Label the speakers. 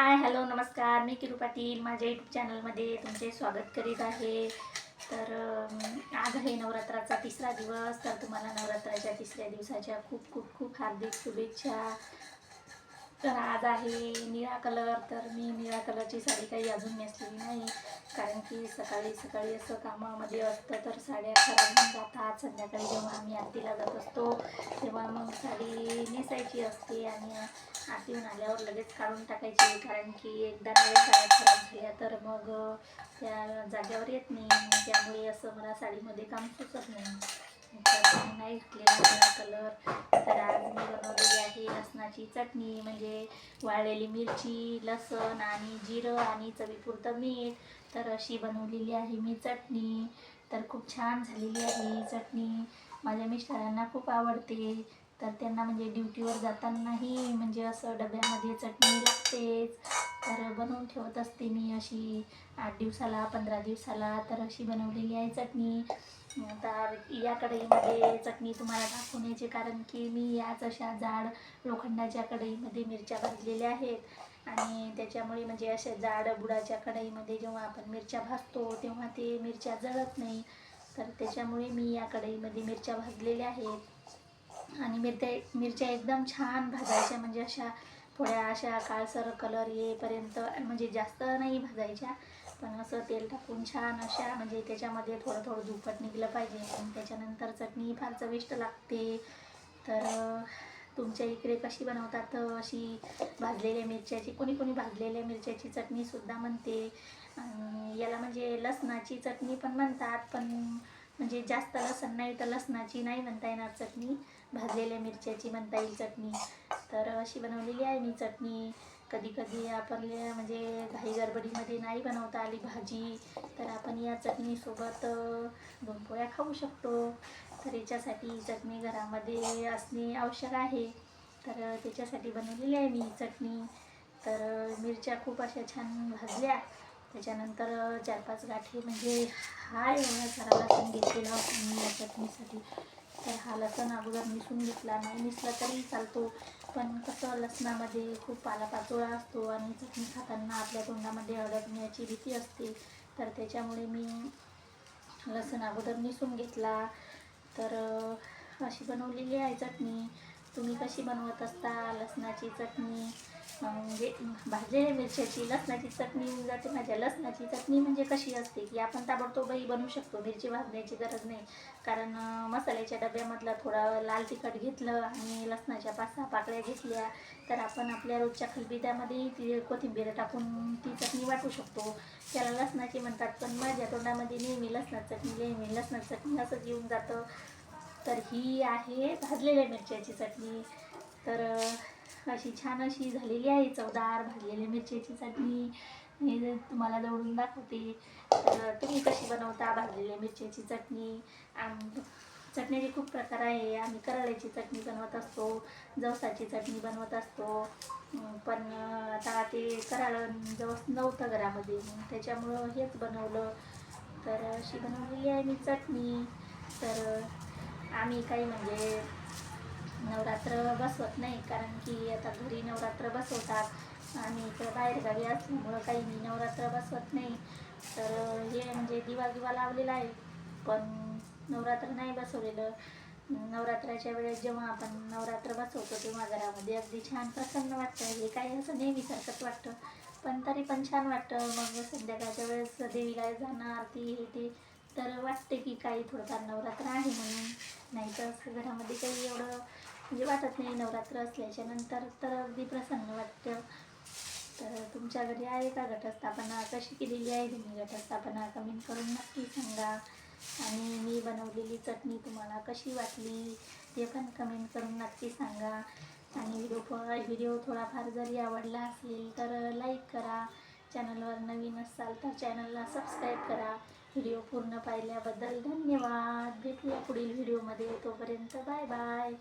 Speaker 1: Hi hello नमस्कार. मी किरू पाटील. माझ्या YouTube चॅनलमध्ये तुमचे स्वागत करीत आहे. तर आज आहे नवरात्राचा तिसरा दिवस. तर तुम्हाला नवरात्राच्या तिसऱ्या दिवसाच्या खूप खूप खूप हार्दिक शुभेच्छा. तर आज आहे निळा कलर तर मी निळा कलरची साडी काही अजून नेसलेली नाही. कारण की सकाळी सकाळी असं कामामध्ये असतं तर साड्या खराब होऊन जातात. संध्याकाळी जेव्हा आम्ही आरतीला जात असतो तेव्हा मग साडी नेसायची असते आणि आरतीहून आल्यावर लगेच काढून टाकायची. कारण की एकदा नव्या साड्या खराब झाल्या तर मग त्या जाग्यावर येत नाही. त्यामुळे असं मला साडीमध्ये काम सुचत नाही. तर नाही घातलेला निळा कलर. तर आज मी बनवलं लसणाची चटणी म्हणजे वाळलेली मिरची लसण आणि जिरं आणि चवीपुरतं मीठ तर अशी बनवलेली आहे मी चटणी. तर खूप छान झालेली आहे चटणी. माझ्या मिस्टरांना खूप आवडते. तर त्यांना म्हणजे ड्युटीवर जातानाही म्हणजे असं डब्यामध्ये चटणी लागतेच. तर बनवून ठेवत असते मी अशी आठ दिवसाला पंधरा दिवसाला तर अशी बनवलेली आहे चटणी. तर या कढईमध्ये चटणी तुम्हाला दाखवण्याचे कारण की मी याच अशा जाड लोखंडाच्या कढईमध्ये मिरच्या भाजलेल्या आहेत. आणि त्याच्यामुळे म्हणजे अशा जाड बुडाच्या कढईमध्ये जेव्हा आपण मिरच्या भाजतो तेव्हा ते मिरच्या जळत नाही. तर त्याच्यामुळे मी या कढईमध्ये मिरच्या भाजलेल्या आहेत. आणि मिरच्या मिरच्या एकदम छान भाजायच्या म्हणजे अशा थोड्या अशा काळसर कलर येईपर्यंत म्हणजे जास्त नाही भाजायच्या. पण असं तेल टाकून छान अशा म्हणजे त्याच्यामध्ये थोडं थोडं दुपट निघलं पाहिजे. आणि त्याच्यानंतर चटणी फार चविष्ट लागते. तर तुमच्या इकडे कशी बनवतात अशी भाजलेल्या मिरच्याची कोणी कोणी भाजलेल्या मिरच्याची चटणीसुद्धा म्हणते. याला म्हणजे लसणाची चटणी पण म्हणतात पण म्हणजे जास्त लसण नाही तर लसणाची नाही म्हणता येणार चटणी. भाजलेल्या मिरच्याची म्हणता येईल चटणी. तर अशी बनवलेली आहे मी चटणी. कधी कधी आपल्या म्हणजे घाई गडबडीमध्ये नाही बनवता आली भाजी तर आपण या चटणीसोबत दोन पोळ्या खाऊ शकतो. तर याच्यासाठी चटणी घरामध्ये असणे आवश्यक आहे. तर त्याच्यासाठी बनवलेली आहे मी चटणी. तर मिरच्या खूप अशा छान भाजल्या. त्याच्यानंतर चार पाच गाठी म्हणजे हा एवढा सारा लसण घेतलेला होता मी या चटणीसाठी. तर हा लसण अगोदर मिसून घेतला. नाही मिसला तरी चालतो. पण कसं लसणामध्ये खूप पालापाचोळा असतो आणि चटणी खाताना आपल्या तोंडामध्ये अडकण्याची भीती असते. तर त्याच्यामुळे मी लसूण अगोदर निसून घेतला. तर अशी बनवलेली आहे चटणी. तुम्ही कशी बनवत असता लसणाची चटणी? म्हणजे भाजलेल्या मिरच्याची लसणाची चटणी होऊन जाते. माझ्या लसणाची चटणी म्हणजे कशी असते की आपण ताबडतोबही बनवू शकतो. मिरची भाजण्याची गरज नाही. कारण मसाल्याच्या डब्यामधला थोडा लाल तिखट घेतलं आणि लसणाच्या पाच सहा पाकळ्या घेतल्या तर आपण आपल्या रोजच्या खलबित्यामध्येही ती कोथिंबीर टाकून ती चटणी वाटू शकतो. त्याला लसणाची म्हणतात पण माझ्या तोंडामध्ये नेहमी लसणाची चटणी नेहमी लसणाची चटणी असंच येऊन जातं. तर ही आहे भाजलेल्या मिरच्याची चटणी. तर अशी छान अशी झालेली आहे. चवदार भाजलेल्या मिरच्याची चटणी. मी तुम्हाला जवळून दाखवते. तर तुम्ही कशी बनवता? भाजलेल्या मिरच्याची चटणी. आम- चटणीचे खूप प्रकार आहे. आम्ही करळ्याची चटणी बनवत असतो. जवसाची चटणी बनवत असतो. पण आता ते कराळ जवस नव्हतं घरामध्ये. मग त्याच्यामुळं हेच बनवलं. तर अशी बनवलेली आहे मी चटणी. तर आम्ही काही म्हणजे नवरात्र बसवत नाही कारण की आता घरी नवरात्र बसवतात आणि इकडं बाहेरगावी असल्यामुळं काही मी नवरात्र बसवत नाही. तर हे म्हणजे दिवा दिवा लावलेला आहे पण नवरात्र नाही बसवलेलं. नवरात्राच्या वेळेस जेव्हा आपण नवरात्र बसवतो तेव्हा घरामध्ये अगदी छान प्रसन्न वाटतं. हे काही असं नेहमीसारखंच वाटतं पण तरी पण छान वाटतं. मग संध्याकाळच्या वेळेस देवीला जाणं आरती हे ते तर वाटते की काही थोडंफार नवरात्र आहे म्हणून. नाही तर असं घरामध्ये काही एवढं म्हणजे वाटत नाही नवरात्र असल्याच्या नंतर तर अगदी प्रसन्न वाटतं. तर तुमच्या घरी आहे का घटस्थापना? कशी केलेली आहे तुम्ही घटस्थापना? कमेंट करून नक्की सांगा. आणि मी बनवलेली चटणी तुम्हाला कशी वाटली ते पण कमेंट करून नक्की सांगा. आणि व्हिडिओ व्हिडिओ थोडाफार जरी आवडला असेल तर लाईक करा. चॅनलवर नवीन असाल तर चॅनलला सबस्क्राईब करा. व्हिडिओ पूर्ण पाहिल्याबद्दल धन्यवाद. भेटूया पुढील व्हिडिओमध्ये. तोपर्यंत बाय बाय.